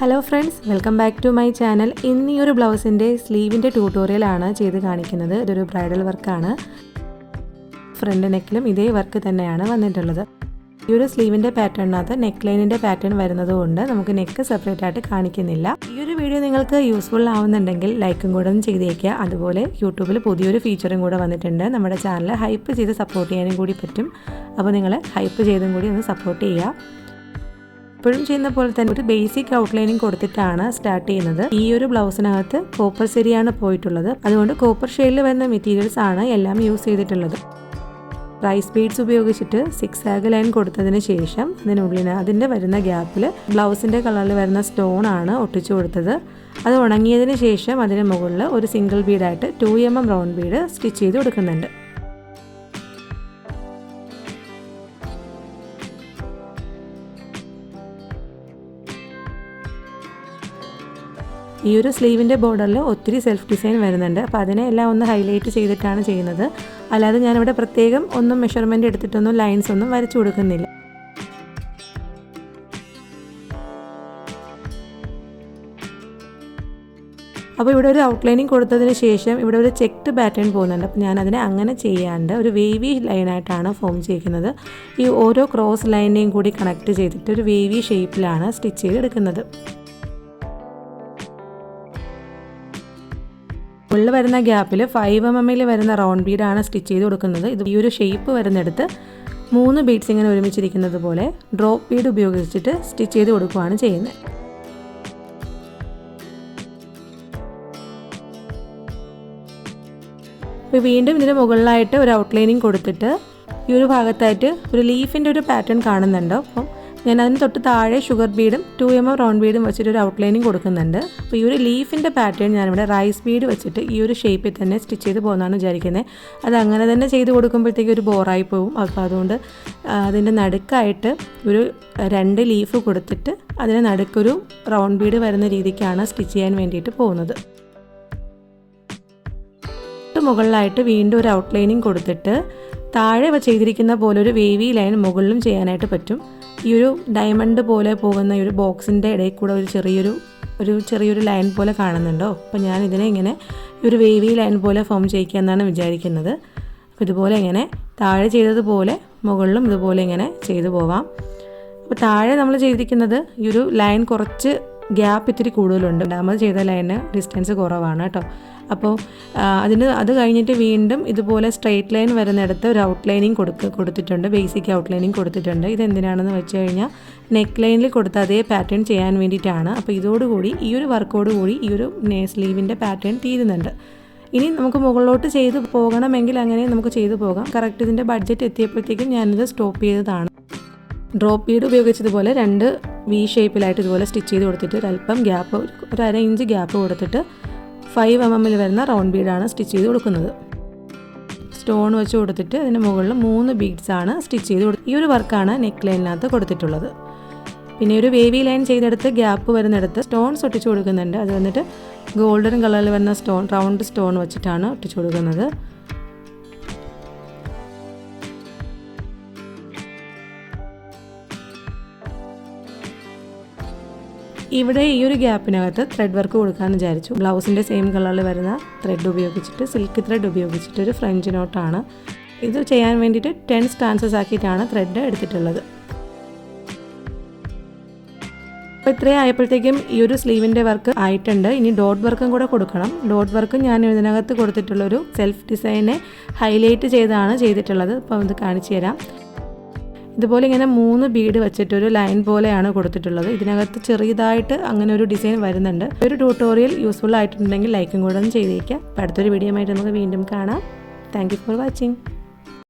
Hello friends welcome back to my channel ഇന്ന് ഈ ഒരു ബ്ലൗസിന്റെ സ്ലീവിന്റെ ട്യൂട്ടോറിയൽ ആണ് ചെയ്ത് കാണിക്കുന്നത്. ഇതൊരു ബ്രൈഡൽ വർക്കാണ് ഫ്രണ്ട് നെക്കിലും ഇതേ വർക്ക് തന്നെയാണ് വന്നിട്ടുള്ളത്. ഈ ഒരു സ്ലീവിന്റെ പാറ്റേണിനകത്ത് നെക്ക് ലൈനിന്റെ പാറ്റേൺ വരുന്നതുകൊണ്ട് നമുക്ക് നെക്ക് സെപ്പറേറ്റ് ആയിട്ട് കാണിക്കുന്നില്ല. ഈ ഒരു വീഡിയോ നിങ്ങൾക്ക് യൂസ്ഫുൾ ആവുന്നുണ്ടെങ്കിൽ ലൈക്കും കൂടെ ഒന്ന് ചെയ്തേക്കുക. അതുപോലെ യൂട്യൂബിൽ പുതിയൊരു ഫീച്ചറും കൂടെ വന്നിട്ടുണ്ട്. നമ്മുടെ ചാനൽ ഹൈപ്പ് ചെയ്ത് സപ്പോർട്ട് ചെയ്യാനും കൂടി പറ്റും. അപ്പോൾ നിങ്ങൾ ഹൈപ്പ് ചെയ്തും കൂടി ഒന്ന് സപ്പോർട്ട് ചെയ്യുക. എപ്പോഴും ചെയ്യുന്ന പോലെ തന്നെ ഒരു ബേസിക് ഔട്ട്ലൈനിങ് കൊടുത്തിട്ടാണ് സ്റ്റാർട്ട് ചെയ്യുന്നത്. ഈ ഒരു ബ്ലൗസിനകത്ത് കോപ്പർ സെരിയാണ് പോയിട്ടുള്ളത്. അതുകൊണ്ട് കോപ്പർ ഷെയ്ഡിൽ വരുന്ന മെറ്റീരിയൽസ് ആണ് എല്ലാം യൂസ് ചെയ്തിട്ടുള്ളത്. റൈസ് ബീഡ്സ് ഉപയോഗിച്ചിട്ട് സിക്സ് ആഗ് ലൈൻ കൊടുത്തതിന് ശേഷം അതിനുള്ളിന് അതിന്റെ വരുന്ന ഗ്യാപ്പിൽ ബ്ലൗസിന്റെ കളറിൽ വരുന്ന സ്റ്റോൺ ആണ് ഒട്ടിച്ചു കൊടുത്തത്. അത് ഉണങ്ങിയതിന് ശേഷം അതിന് മുകളിൽ ഒരു single ബീഡായിട്ട് two M M round bead stitch ചെയ്ത് കൊടുക്കുന്നുണ്ട്. ഈ ഒരു സ്ലീവിന്റെ ബോർഡറിൽ ഒത്തിരി സെൽഫ് ഡിസൈൻ വരുന്നുണ്ട്. അപ്പോൾ അതിനെ എല്ലാം ഒന്ന് ഹൈലൈറ്റ് ചെയ്തിട്ടാണ് ചെയ്യുന്നത്. അല്ലാതെ ഞാനിവിടെ പ്രത്യേകം ഒന്നും മെഷർമെന്റ് എടുത്തിട്ടൊന്നും ലൈൻസ് ഒന്നും വരച്ചു കൊടുക്കുന്നില്ല. അപ്പോൾ ഇവിടെ ഒരു ഔട്ട്ലൈനിങ് കൊടുത്തതിന് ശേഷം ഇവിടെ ഒരു ചെക്ഡ് പാറ്റേൺ പോകുന്നുണ്ട്. അപ്പോൾ ഞാനതിനെ അങ്ങനെ ചെയ്യാണ്ട് ഒരു വേവി ലൈനായിട്ടാണ് ഫോം ചെയ്യിക്കുന്നത്. ഈ ഓരോ ക്രോസ് ലൈനിനെയും കൂടി കണക്ട് ചെയ്തിട്ട് ഒരു വേവി ഷേപ്പിലാണ് സ്റ്റിച്ച് ചെയ്തെടുക്കുന്നത്. ഉള്ളിൽ വരുന്ന ഗ്യാപ്പിൽ ഫൈവ് എം എമ്മിൽ വരുന്ന റൗണ്ട് ബീഡാണ് സ്റ്റിച്ച് ചെയ്ത് കൊടുക്കുന്നത്. ഇത് ഈ ഒരു ഷേപ്പ് വരുന്നിടത്ത് മൂന്ന് ബീഡ്സ് ഇങ്ങനെ ഒരുമിച്ചിരിക്കുന്നത് പോലെ ഡ്രോപ്പ് ബീഡ് ഉപയോഗിച്ചിട്ട് സ്റ്റിച്ച് ചെയ്ത് കൊടുക്കുകയാണ് ചെയ്യുന്നത്. ഇപ്പോൾ വീണ്ടും ഇതിന് മുകളിലായിട്ട് ഒരു ഔട്ട്ലൈനിങ് കൊടുത്തിട്ട് ഈ ഒരു ഭാഗത്തായിട്ട് ഒരു ലീഫിന്റെ ഒരു പാറ്റേൺ കാണുന്നുണ്ട്. അപ്പം ഞാൻ അതിന് തൊട്ട് താഴെ ഷുഗർ ബീഡും ടു എം എം റൗണ്ട് ബീഡും വെച്ചിട്ട് ഒരു ഔട്ട്ലൈനിങ് കൊടുക്കുന്നുണ്ട്. അപ്പോൾ ഈ ഒരു ലീഫിന്റെ പാറ്റേൺ ഞാനിവിടെ റൈസ് ബീഡ് വെച്ചിട്ട് ഈ ഒരു ഷേപ്പിൽ തന്നെ സ്റ്റിച്ച് ചെയ്ത് പോകുന്നതാണ് വിചാരിക്കുന്നത് അത് അങ്ങനെ തന്നെ ചെയ്ത് കൊടുക്കുമ്പോഴത്തേക്ക് ഒരു ബോറായി പോകും അപ്പോൾ അതുകൊണ്ട് അതിന്റെ നടുക്കായിട്ട് ഒരു രണ്ട് ലീഫ് കൊടുത്തിട്ട് അതിന് നടുക്കൊരു റൗണ്ട് ബീഡ് വരുന്ന രീതിക്കാണ് സ്റ്റിച്ച് ചെയ്യാൻ വേണ്ടിയിട്ട് പോകുന്നത്. മുകളിലായിട്ട് വീണ്ടും ഒരു ഔട്ട്ലൈനിങ് കൊടുത്തിട്ട് താഴെ ചെയ്തിരിക്കുന്ന പോലെ ഒരു വേവി ലൈൻ മുകളിലും ചെയ്യാനായിട്ട് പറ്റും. ഈ ഒരു ഡയമണ്ട് പോലെ പോകുന്ന ഈ ഒരു ബോക്സിന്റെ ഇടയിൽ കൂടെ ഒരു ചെറിയൊരു ഒരു ചെറിയൊരു ലൈൻ പോലെ കാണുന്നുണ്ടോ? അപ്പോൾ ഞാൻ ഇതിനെ ഇങ്ങനെ ഒരു വേവി ലൈൻ പോലെ ഫോം ചെയ്യിക്കുക എന്നാണ് വിചാരിക്കുന്നത്. അപ്പോൾ ഇതുപോലെ ഇങ്ങനെ താഴെ ചെയ്തതുപോലെ മുകളിലും ഇതുപോലെ ഇങ്ങനെ ചെയ്തു പോവാം. അപ്പോൾ താഴെ നമ്മൾ ചെയ്തിരിക്കുന്നത് ഈ ഒരു ലൈൻ കുറച്ച് ഗ്യാപ്പ് ഇത്തിരി കൂടുതലുണ്ട്. രണ്ടാമത് ചെയ്ത ലൈന് ഡിസ്റ്റൻസ് കുറവാണ് കേട്ടോ. അപ്പോൾ അതിന് അത് കഴിഞ്ഞിട്ട് വീണ്ടും ഇതുപോലെ സ്ട്രെയിറ്റ് ലൈൻ വരുന്നിടത്ത് ഒരു ഔട്ട്ലൈനിങ് കൊടുക്ക കൊടുത്തിട്ടുണ്ട്. ബേസിക് ഔട്ട്ലൈനിങ് കൊടുത്തിട്ടുണ്ട്. ഇതെന്തിനാണെന്ന് വെച്ച് കഴിഞ്ഞാൽ നെക്ക് ലൈനിൽ കൊടുത്ത അതേ പാറ്റേൺ ചെയ്യാൻ വേണ്ടിയിട്ടാണ്. അപ്പോൾ ഇതോടുകൂടി ഈ ഒരു വർക്കോട് കൂടി ഈ ഒരു സ്ലീവിന്റെ പാറ്റേൺ തീരുന്നുണ്ട്. ഇനി നമുക്ക് മുകളിലോട്ട് ചെയ്ത് പോകണമെങ്കിൽ അങ്ങനെ നമുക്ക് ചെയ്തു പോകാം. കറക്റ്റ് ഇതിന്റെ ബഡ്ജറ്റ് എത്തിയപ്പോഴത്തേക്കും ഞാനിത് സ്റ്റോപ്പ് ചെയ്തതാണ്. ഡ്രോപ്പ് ബീഡ് ഉപയോഗിച്ചതുപോലെ രണ്ട് വി ഷേപ്പിലായിട്ട് ഇതുപോലെ സ്റ്റിച്ച് ചെയ്ത് കൊടുത്തിട്ട് ഒരല്പം ഗ്യാപ്പ് ഒരു അര ഇഞ്ച് ഗ്യാപ്പ് കൊടുത്തിട്ട് ഫൈവ് എം എമ്മിൽ വരുന്ന റൗണ്ട് ബീഡാണ് സ്റ്റിച്ച് ചെയ്ത് കൊടുക്കുന്നത്. സ്റ്റോൺ വെച്ച് കൊടുത്തിട്ട് അതിന് മുകളിൽ മൂന്ന് ബീഡ്സാണ് സ്റ്റിച്ച് ചെയ്ത് കൊടുത്ത് ഈ ഒരു വർക്കാണ് നെക്ക് ലൈനിനകത്ത് കൊടുത്തിട്ടുള്ളത്. പിന്നെ ഒരു വേവി ലൈൻ ചെയ്തെടുത്ത് ഗ്യാപ്പ് വരുന്നിടത്ത് സ്റ്റോൺസ് ഒട്ടിച്ച് കൊടുക്കുന്നുണ്ട്. അത് വന്നിട്ട് ഗോൾഡൻ കളറിൽ വരുന്ന സ്റ്റോൺ റൗണ്ട് സ്റ്റോൺ വെച്ചിട്ടാണ് ഒട്ടിച്ച് കൊടുക്കുന്നത്. ഇവിടെ ഈ ഒരു ഗ്യാപ്പിനകത്ത് ത്രെഡ് വർക്ക് കൊടുക്കാമെന്ന് വിചാരിച്ചു. ബ്ലൗസിന്റെ സെയിം കളറിൽ വരുന്ന ത്രെഡ് ഉപയോഗിച്ചിട്ട് സിൽക്ക് ത്രെഡ് ഉപയോഗിച്ചിട്ട് ഒരു ഫ്രഞ്ച് നോട്ടാണ് ഇത് ചെയ്യാൻ വേണ്ടിയിട്ട് ടെൻ സ്റ്റാൻസസ് ആക്കിയിട്ടാണ് ത്രെഡ് എടുത്തിട്ടുള്ളത്. അപ്പോൾ ഇത്രയും ആയപ്പോഴത്തേക്കും ഈ ഒരു സ്ലീവിന്റെ വർക്ക് ആയിട്ടുണ്ട്. ഇനി ഡോട്ട് വർക്കും കൂടെ കൊടുക്കണം. ഡോട്ട് വർക്കും ഞാൻ ഇതിനകത്ത് കൊടുത്തിട്ടുള്ളൊരു സെൽഫ് ഡിസൈനെ ഹൈലൈറ്റ് ചെയ്താണ് ചെയ്തിട്ടുള്ളത്. അപ്പോൾ ഇത് കാണിച്ചു തരാം. ഇതുപോലെ ഇങ്ങനെ മൂന്ന് ബീഡ് വെച്ചിട്ട് ഒരു ലൈൻ പോലെയാണ് കൊടുത്തിട്ടുള്ളത്. ഇതിനകത്ത് ചെറിയതായിട്ട് അങ്ങനെ ഒരു ഡിസൈൻ വരുന്നുണ്ട്. ഒരു ട്യൂട്ടോറിയൽ യൂസ്ഫുൾ ആയിട്ടുണ്ടെങ്കിൽ ലൈക്കും കൂടെ ഒന്ന് ചെയ്തേക്കാം. അടുത്തൊരു വീഡിയോ ആയിട്ട് നമുക്ക് വീണ്ടും കാണാം. Thank for watching